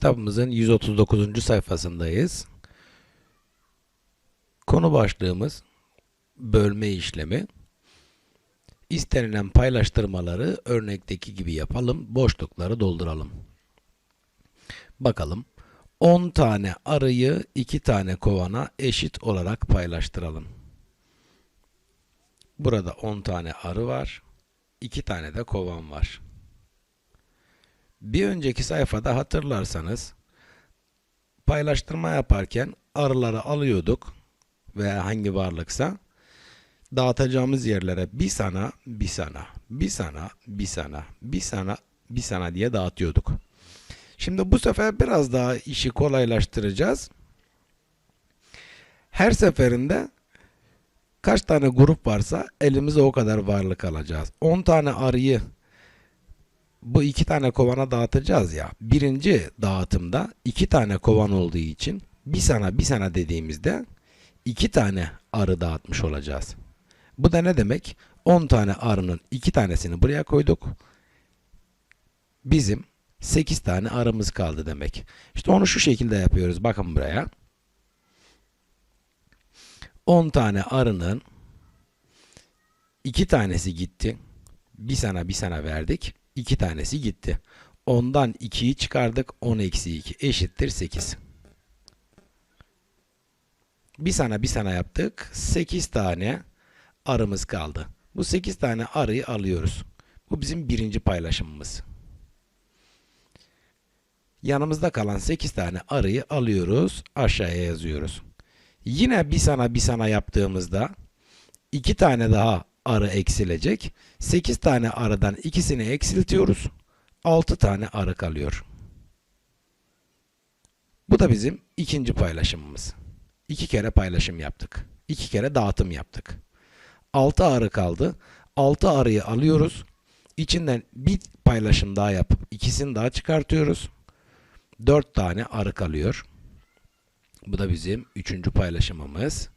Kitabımızın 139. sayfasındayız. Konu başlığımız bölme işlemi. İstenilen paylaştırmaları örnekteki gibi yapalım. Boşlukları dolduralım. Bakalım. 10 tane arıyı 2 tane kovana eşit olarak paylaştıralım. Burada 10 tane arı var. 2 tane de kovan var. Bir önceki sayfada hatırlarsanız paylaştırma yaparken arıları alıyorduk veya hangi varlıksa dağıtacağımız yerlere bir sana, bir sana, bir sana, bir sana, bir sana, bir sana diye dağıtıyorduk. Şimdi bu sefer biraz daha işi kolaylaştıracağız. Her seferinde kaç tane grup varsa elimize o kadar varlık alacağız. 10 tane arıyı bu iki tane kovana dağıtacağız ya. Birinci dağıtımda iki tane kovan olduğu için bir sana bir sana dediğimizde iki tane arı dağıtmış olacağız. Bu da ne demek? 10 tane arının iki tanesini buraya koyduk. Bizim 8 tane arımız kaldı demek. İşte onu şu şekilde yapıyoruz. Bakın buraya. 10 tane arının iki tanesi gitti. Bir sana bir sana verdik. 2 tanesi gitti. 10'dan 2'yi çıkardık. 10 eksi 2 eşittir 8. Bir sana bir sana yaptık. 8 tane arımız kaldı. Bu 8 tane arıyı alıyoruz. Bu bizim birinci paylaşımımız. Yanımızda kalan 8 tane arıyı alıyoruz. Aşağıya yazıyoruz. Yine bir sana bir sana yaptığımızda 2 tane daha arı eksilecek. 8 tane arıdan ikisini eksiltiyoruz. 6 tane arı kalıyor. Bu da bizim ikinci paylaşımımız. 2 kere paylaşım yaptık. 2 kere dağıtım yaptık. 6 arı kaldı. 6 arıyı alıyoruz. İçinden bir paylaşım daha yapıp ikisini daha çıkartıyoruz. 4 tane arı kalıyor. Bu da bizim üçüncü paylaşımımız.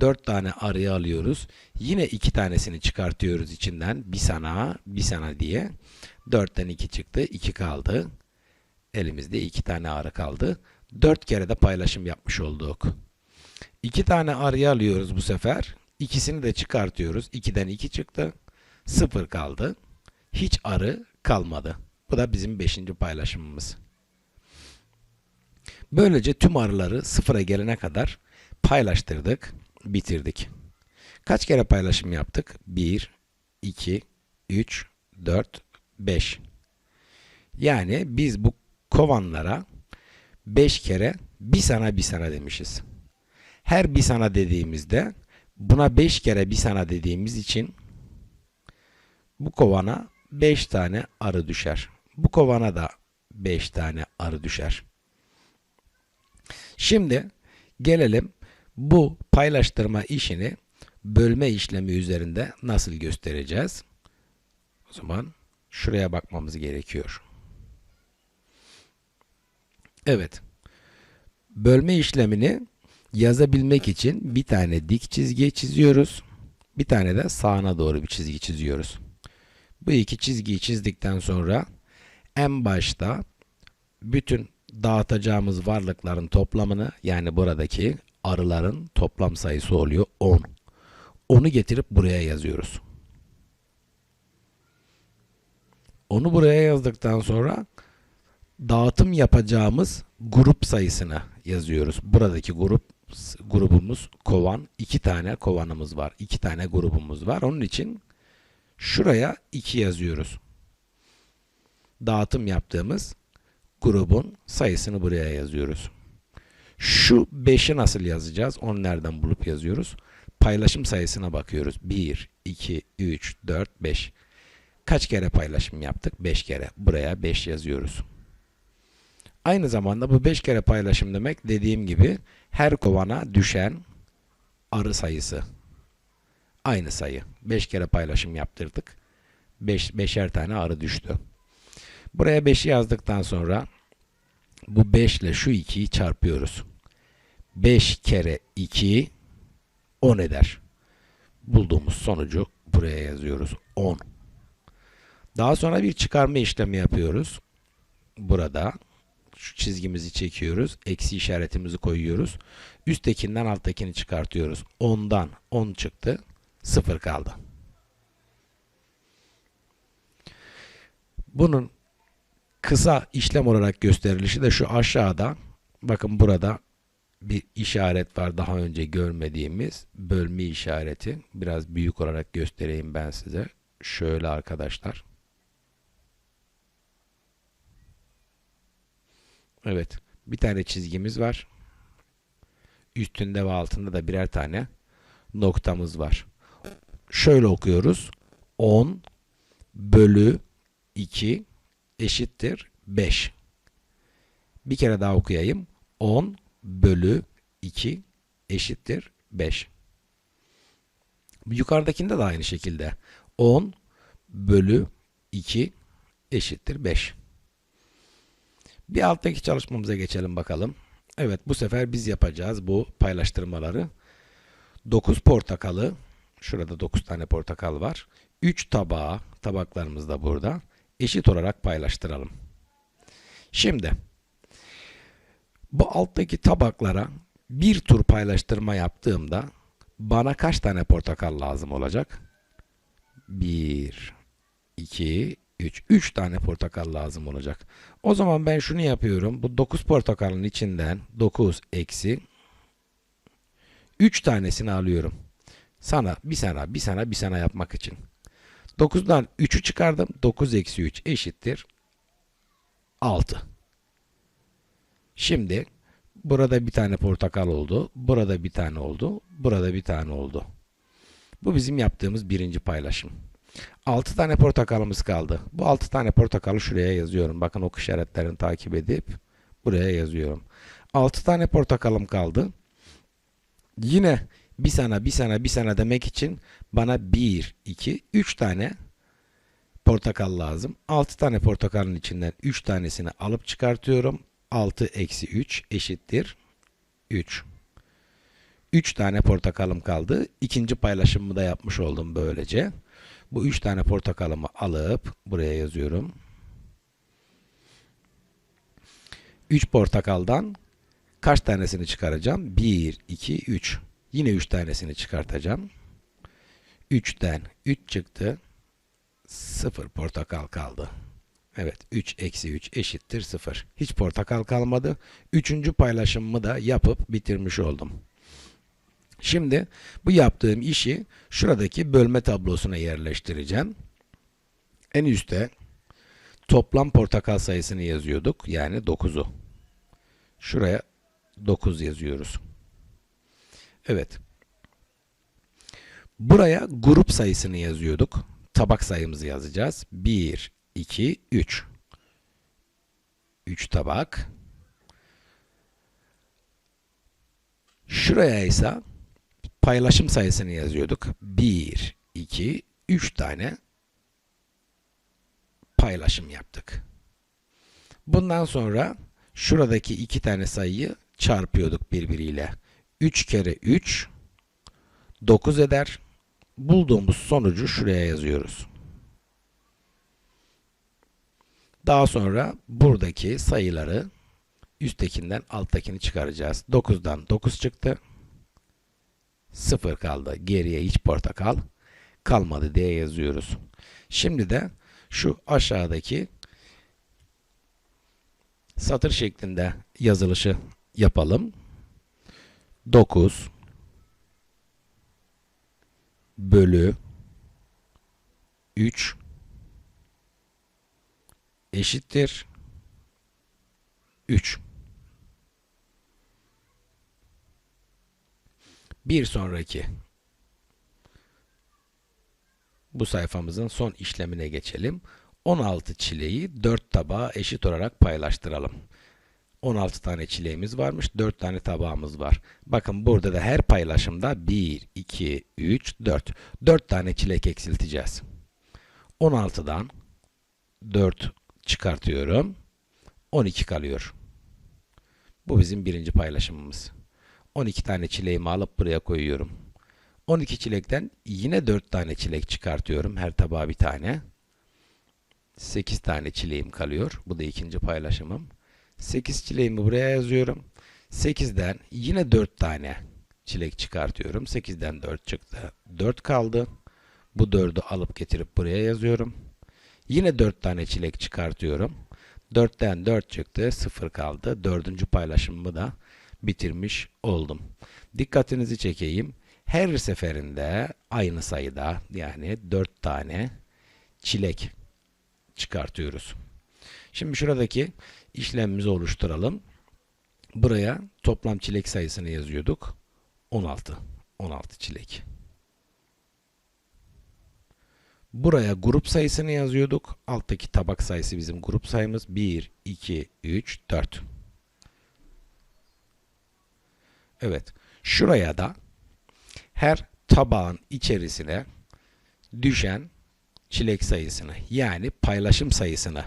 4 tane arıyı alıyoruz. Yine 2 tanesini çıkartıyoruz içinden. Bir sana, bir sana diye. 4'ten 2 çıktı. 2 kaldı. Elimizde 2 tane arı kaldı. 4 kere de paylaşım yapmış olduk. 2 tane arıyı alıyoruz bu sefer. İkisini de çıkartıyoruz. 2'den 2 çıktı. 0 kaldı. Hiç arı kalmadı. Bu da bizim 5. paylaşımımız. Böylece tüm arıları sıfıra gelene kadar paylaştırdık, bitirdik. Kaç kere paylaşım yaptık? 1, 2, 3, 4, 5. Yani biz bu kovanlara 5 kere bir sana bir sana demişiz. Her bir sana dediğimizde buna 5 kere bir sana dediğimiz için bu kovana 5 tane arı düşer. Bu kovana da 5 tane arı düşer. Şimdi gelelim bu paylaştırma işini bölme işlemi üzerinde nasıl göstereceğiz? O zaman şuraya bakmamız gerekiyor. Evet. Bölme işlemini yazabilmek için bir tane dik çizgi çiziyoruz. Bir tane de sağına doğru bir çizgi çiziyoruz. Bu iki çizgiyi çizdikten sonra en başta bütün dağıtacağımız varlıkların toplamını yani buradaki arıların toplam sayısı oluyor 10. Onu getirip buraya yazıyoruz. Onu buraya yazdıktan sonra dağıtım yapacağımız grup sayısını yazıyoruz. Buradaki grup grubumuz kovan. iki tane kovanımız var. iki tane grubumuz var. Onun için şuraya 2 yazıyoruz. Dağıtım yaptığımız grubun sayısını buraya yazıyoruz. Şu 5'i nasıl yazacağız? Onu nereden bulup yazıyoruz? Paylaşım sayısına bakıyoruz. 1, 2, 3, 4, 5. Kaç kere paylaşım yaptık? 5 kere. Buraya 5 yazıyoruz. Aynı zamanda bu 5 kere paylaşım demek dediğim gibi her kovana düşen arı sayısı. Aynı sayı. 5 kere paylaşım yaptırdık. 5 beş, 5'er tane arı düştü. Buraya 5'i yazdıktan sonra bu 5 ile şu 2'yi çarpıyoruz. 5 kere 2 10 eder. Bulduğumuz sonucu buraya yazıyoruz. 10. Daha sonra bir çıkarma işlemi yapıyoruz. Burada Şu çizgimizi çekiyoruz. Eksi işaretimizi koyuyoruz. Üsttekinden alttakini çıkartıyoruz. 10'dan 10 çıktı. 0 kaldı. Bunun kısa işlem olarak gösterilişi de şu aşağıda. Bakın burada bir işaret var daha önce görmediğimiz bölme işareti. Biraz büyük olarak göstereyim ben size. Şöyle arkadaşlar. Evet. Bir tane çizgimiz var. Üstünde ve altında da birer tane noktamız var. Şöyle okuyoruz. 10 bölü 2 eşittir 5. Bir kere daha okuyayım. 10 bölü 2 eşittir 5. Yukarıdakinde de aynı şekilde. 10 bölü 2 eşittir 5. Bir alttaki çalışmamıza geçelim bakalım. Evet bu sefer biz yapacağız bu paylaştırmaları. 9 portakalı, şurada 9 tane portakal var. 3 tabağı, tabaklarımız da burada. Eşit olarak paylaştıralım. Şimdi bu alttaki tabaklara bir tur paylaştırma yaptığımda bana kaç tane portakal lazım olacak? 1, 2, 3. 3 tane portakal lazım olacak. O zaman ben şunu yapıyorum. Bu 9 portakalın içinden 9 eksi 3 tanesini alıyorum. Sana, bir sana, bir sana, bir sana yapmak için. 9'dan 3'ü çıkardım. 9 eksi 3 eşittir 6. Şimdi burada bir tane portakal oldu. Burada bir tane oldu. Burada bir tane oldu. Bu bizim yaptığımız birinci paylaşım. 6 tane portakalımız kaldı. Bu 6 tane portakalı şuraya yazıyorum. Bakın ok işaretlerini takip edip buraya yazıyorum. 6 tane portakalım kaldı. Yine bir sana bir sana bir sana demek için bana 1, 2, 3 tane portakal lazım. 6 tane portakalın içinden 3 tanesini alıp çıkartıyorum. 6 eksi 3 eşittir 3. 3 tane portakalım kaldı. İkinci paylaşımımı da yapmış oldum böylece. Bu 3 tane portakalımı alıp buraya yazıyorum. 3 portakaldan kaç tanesini çıkaracağım? 1, 2, 3. Yine 3 tanesini çıkartacağım. 3'ten 3 çıktı. 0 portakal kaldı. Evet 3 eksi 3 eşittir 0. Hiç portakal kalmadı. Üçüncü paylaşımımı da yapıp bitirmiş oldum. Şimdi bu yaptığım işi şuradaki bölme tablosuna yerleştireceğim. En üstte toplam portakal sayısını yazıyorduk. Yani 9'u. Şuraya 9 yazıyoruz. Evet. Buraya grup sayısını yazıyorduk. Tabak sayımızı yazacağız. 1, 2, 3. 3 tabak. Şuraya ise paylaşım sayısını yazıyorduk. 1, 2, 3 tane paylaşım yaptık. Bundan sonra şuradaki iki tane sayıyı çarpıyorduk birbiriyle. 3 kere 3 9 eder. Bulduğumuz sonucu şuraya yazıyoruz. Daha sonra buradaki sayıları üsttekinden alttakini çıkaracağız. 9'dan 9 çıktı. 0 kaldı. Geriye hiç portakal kalmadı diye yazıyoruz. Şimdi de şu aşağıdaki satır şeklinde yazılışı yapalım. 9 bölü 3 eşittir 3. Bir sonraki bu sayfamızın son işlemine geçelim. 16 çileği 4 tabağa eşit olarak paylaştıralım. 16 tane çileğimiz varmış. 4 tane tabağımız var. Bakın burada da her paylaşımda 1, 2, 3, 4. 4 tane çilek eksilteceğiz. 16'dan 4 çıkartıyorum. 12 kalıyor. Bu bizim birinci paylaşımımız. 12 tane çileğimi alıp buraya koyuyorum. 12 çilekten yine 4 tane çilek çıkartıyorum. Her tabağa bir tane. 8 tane çileğim kalıyor. Bu da ikinci paylaşımım. 8 çileğimi buraya yazıyorum. 8'den yine 4 tane çilek çıkartıyorum. 8'den 4 çıktı. 4 kaldı. Bu 4'ü alıp getirip buraya yazıyorum. Yine 4 tane çilek çıkartıyorum. 4'ten 4 çıktı. 0 kaldı. Dördüncü paylaşımımı da bitirmiş oldum. Dikkatinizi çekeyim. Her seferinde aynı sayıda yani 4 tane çilek çıkartıyoruz. Şimdi şuradaki işlemimizi oluşturalım. Buraya toplam çilek sayısını yazıyorduk. 16. 16 çilek. Buraya grup sayısını yazıyorduk. Alttaki tabak sayısı bizim grup sayımız. 1, 2, 3, 4. Evet. Şuraya da her tabağın içerisine düşen çilek sayısını yani paylaşım sayısını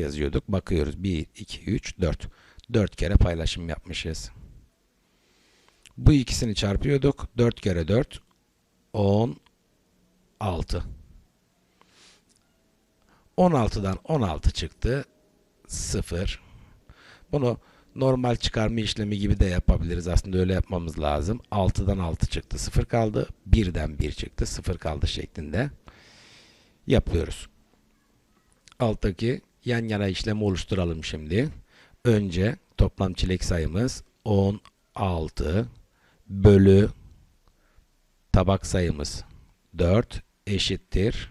yazıyorduk. Bakıyoruz 1, 2, 3, 4. 4 kere paylaşım yapmışız. Bu ikisini çarpıyorduk. 4 kere 4 16. 16'dan 16 çıktı. 0. Bunu normal çıkarma işlemi gibi de yapabiliriz. Aslında öyle yapmamız lazım. 6'dan 6 çıktı. 0 kaldı. 1'den 1 çıktı. 0 kaldı şeklinde yapıyoruz. Alttaki yan yana işlemi oluşturalım şimdi. Önce toplam çilek sayımız 16 bölü tabak sayımız 4 eşittir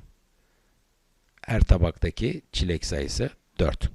her tabaktaki çilek sayısı 4.